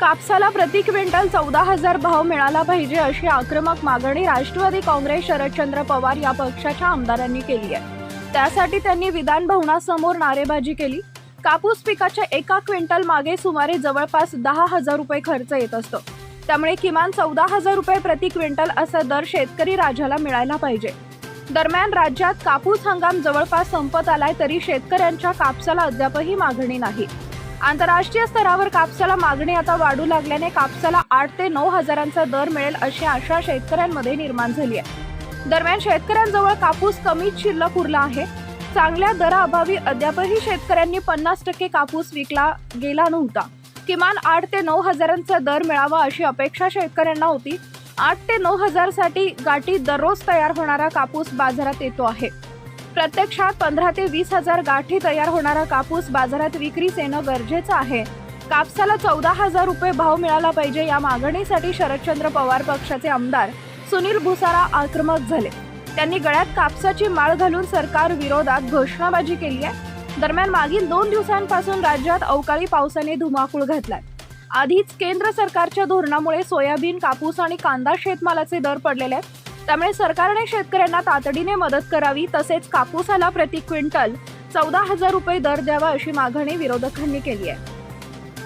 कापसाला प्रति क्विंटल चौदा हजार भाव मिळाला पाहिजे अशी आक्रमक मागणी राष्ट्रवादी काँग्रेस शरदचंद्र पवार या पक्षाच्या आमदारांनी केली आहे. त्यासाठी त्यांनी विधान भवनासमोर नारेबाजी केली. कापूस पिकाच्या एका क्विंटल मागे सुमारे जवळपास दहा हजार रुपये खर्च येत असतो. त्यामुळे किमान चौदा हजार रुपये प्रति क्विंटल असा दर शेतकरी राजाला मिळायला पाहिजे. दरम्यान राज्यात कापूस हंगाम जवळपास संपत आलाय तरी शेतकऱ्यांच्या कापसाला अद्यापही मागणी नाही. आंतरराष्ट्रीय स्तरावर कापसाला मागणी आता वाढू लागल्याने कापसाला आठ ते नऊ हजारांचा दर मिळेल अशी आशा शेतकऱ्यांमध्ये निर्माण झाली आहे. दरम्यान शेतकऱ्यांजवळ कापूस कमीच शिल्लक उरला आहे. चांगल्या दराअभावी अद्यापही शेतकऱ्यांनी पन्नास टक्के कापूस विकला गेला नव्हता. किमान आठ ते नऊ हजारांचा दर मिळावा अशी अपेक्षा शेतकऱ्यांना होती. आठ ते नऊ हजारसाठी गाठी दररोज तयार होणारा कापूस बाजारात येतो आहे. प्रत्यक्षात पंधरा ते वीस हजार गाठी तयार होणारा कापूस बाजारात विक्रीस येणं गरजेचं आहे. कापसाला चौदा हजार रुपये भाव मिळाला पाहिजे या मागणीसाठी शरदचंद्र पवार पक्षाचे आमदार सुनील भुसारा आक्रमक झाले. त्यांनी गळ्यात कापसाची माळ घालून सरकार विरोधात घोषणाबाजी केली आहे. दरम्यान मागील दोन दिवसांपासून राज्यात अवकाळी पावसाने धुमाकूळ घातलाय. आधीच केंद्र सरकारच्या धोरणामुळे सोयाबीन कापूस आणि कांदा शेतमालाचे दर पडलेले आहेत. त्यामुळे सरकारने शेतकऱ्यांना तातडीने मदत करावी तसेच कापूसाला प्रति क्विंटल चौदा हजार रुपये दर द्यावा अशी मागणी विरोधकांनी केली आहे.